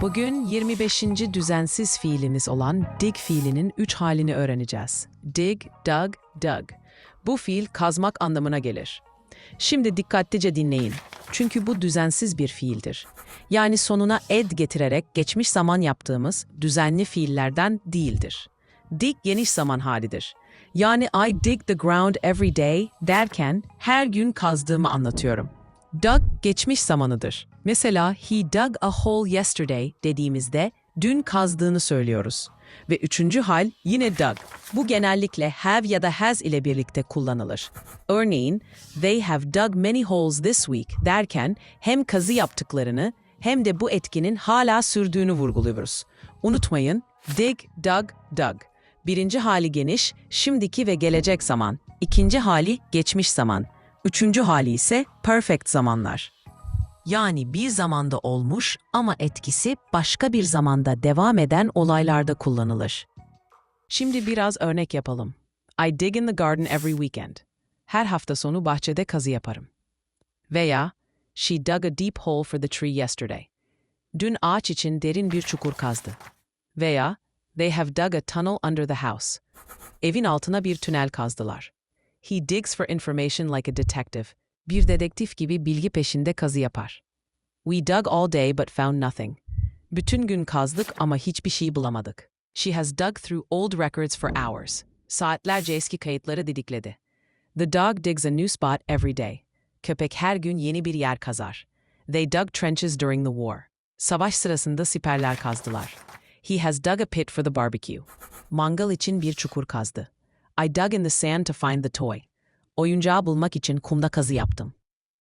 Bugün 25. düzensiz fiilimiz olan dig fiilinin 3 halini öğreneceğiz. Dig, dug, dug. Bu fiil kazmak anlamına gelir. Şimdi dikkatlice dinleyin. Çünkü bu düzensiz bir fiildir. Yani sonuna ed getirerek geçmiş zaman yaptığımız düzenli fiillerden değildir. Dig geniş zaman halidir. Yani I dig the ground every day derken her gün kazdığımı anlatıyorum. Dug geçmiş zamanıdır. Mesela he dug a hole yesterday dediğimizde dün kazdığını söylüyoruz. Ve üçüncü hal yine dug. Bu genellikle have ya da has ile birlikte kullanılır. Örneğin, they have dug many holes this week derken hem kazı yaptıklarını hem de bu etkinin hala sürdüğünü vurguluyoruz. Unutmayın, dig, dug, dug. Birinci hali geniş, şimdiki ve gelecek zaman. İkinci hali geçmiş zaman. Üçüncü hali ise perfect zamanlar. Yani bir zamanda olmuş ama etkisi başka bir zamanda devam eden olaylarda kullanılır. Şimdi biraz örnek yapalım. I dig in the garden every weekend. Her hafta sonu bahçede kazı yaparım. Veya She dug a deep hole for the tree yesterday. Dün ağaç için derin bir çukur kazdı. Veya They have dug a tunnel under the house. Evin altına bir tünel kazdılar. He digs for information like a detective. Bir dedektif gibi bilgi peşinde kazı yapar. We dug all day but found nothing. Bütün gün kazdık ama hiçbir şey bulamadık. She has dug through old records for hours. Saatlerce eski kayıtları didikledi. The dog digs a new spot every day. Köpek her gün yeni bir yer kazar. They dug trenches during the war. Savaş sırasında siperler kazdılar. He has dug a pit for the barbecue. Mangal için bir çukur kazdı. I dug in the sand to find the toy. Oyuncağı bulmak için kumda kazı yaptım.